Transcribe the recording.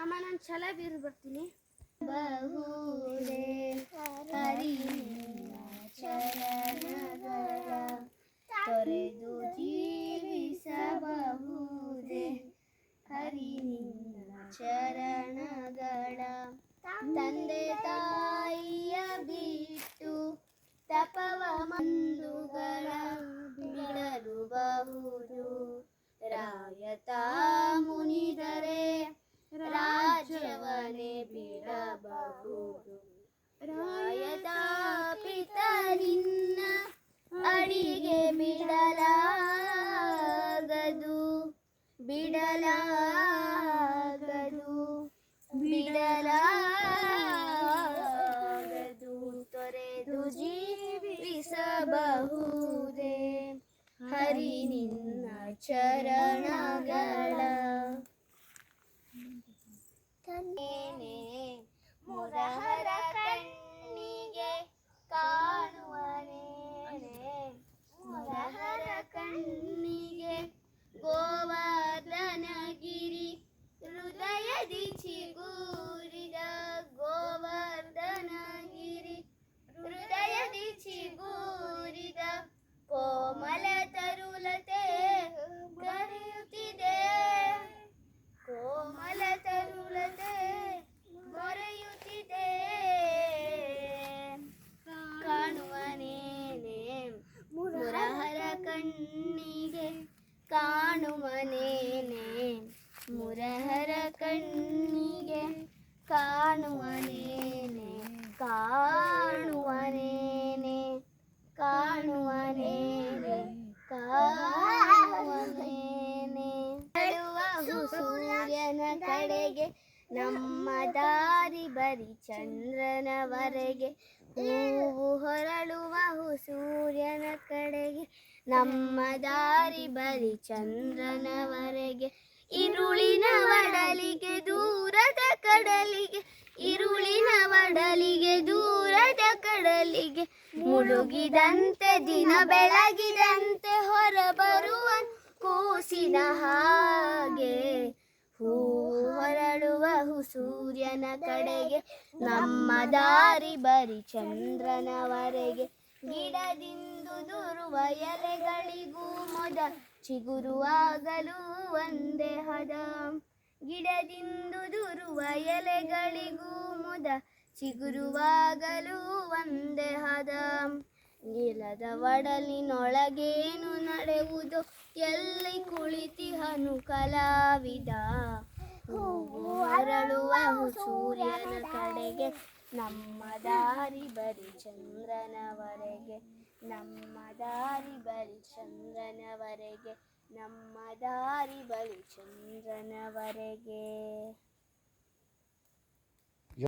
ಅಮ್ಮ ನಾನು ಛಲ ಬೀರು ಬರ್ತೀನಿ ಬಹುದೇ ಹರಿ ಚರಣಗಳ ತೊರೆದು ಜೀವಿಸಬಹುದೇ ಹರಿ ನಿನ್ನ ಚರಣಗಳ ತಂದೆ ತಾಯಿಯ ಬಿಟ್ಟು ತಪವ ಮಂದುಗಳ ಬಿಡಲಾಗದು ತೊರೆದು ಜೀವಿಸಬಹುದೇ ಹರಿ ನಿನ್ನ ಚರಣಗಳ ಕಣ್ಣೇನೆ ಕಣ್ಣಿಗೆ ಕಾಣುವನೇನೆ. ಮುರಹರ ಕಣ್ಣಿಗೆ ಕಾಣುವನೇನೆ. ಕಾಣುವನೇನೆ. ಕಾಣುವನೇನೆ. ಕಾಣುವನೇನೆ. ಸೂರ್ಯನ ಕಡೆಗೆ, ನಮ್ಮ ದಾರಿ ಬರಿ ಚಂದ್ರನವರೆಗೆ ಹೂವು ಹೊರಳುವ ಸೂರ್ಯನ ಕಡೆಗೆ ನಮ್ಮ ದಾರಿ ಬರಿ ಚಂದ್ರನವರೆಗೆ, ಇರುಳಿನ ಒಡಲಿಗೆ, ದೂರದ ಕಡಲಿಗೆ, ಇರುಳಿನ ಒಡಲಿಗೆ, ದೂರದ ಕಡಲಿಗೆ. ಮುಳುಗಿದಂತೆ ದಿನ ಬೆಳಗಿದಂತೆ ಹೊರಬರುವ ಕೂಸಿನ ಹಾಗೆ, ಹೂ ಹೊರಳುವ ಸೂರ್ಯನ ಕಡೆಗೆ. ನಮ್ಮ ದಾರಿ ಬರಿ ಚಂದ್ರನವರೆಗೆ ಗಿಡದಿಂದು ದುರುವ ಎಲೆಗಳಿಗೂ ಮೊದ ಚಿಗುರುವಾಗಲು ಒಂದೇ ಹದ. ಗಿಡದಿಂದು ದುರುವ ಎಲೆಗಳಿಗೂ ಮುದ ಚಿಗುರುವಾಗಲು ಒಂದೇ ಹದ. ನೀಲದ ಒಡಲಿನೊಳಗೇನು ನಡೆಯುವುದು? ಎಲ್ಲಿ ಕುಳಿತಿಹನು ಕಲಾವಿದ? ಹೂವು ಅರಳುವ ಸೂರ್ಯನ ಕಡೆಗೆ ನಮ್ಮ ದಾರಿ ಬರಿ ಚಂದ್ರನವರೆಗೆ ನಮ್ಮ ದಾರಿ ಬರಿ ಚಂದ್ರನವರೆಗೆ ನಮ್ಮ ದಾರಿ ಬಳಿ ಚಂದ್ರನವರೆಗೆ.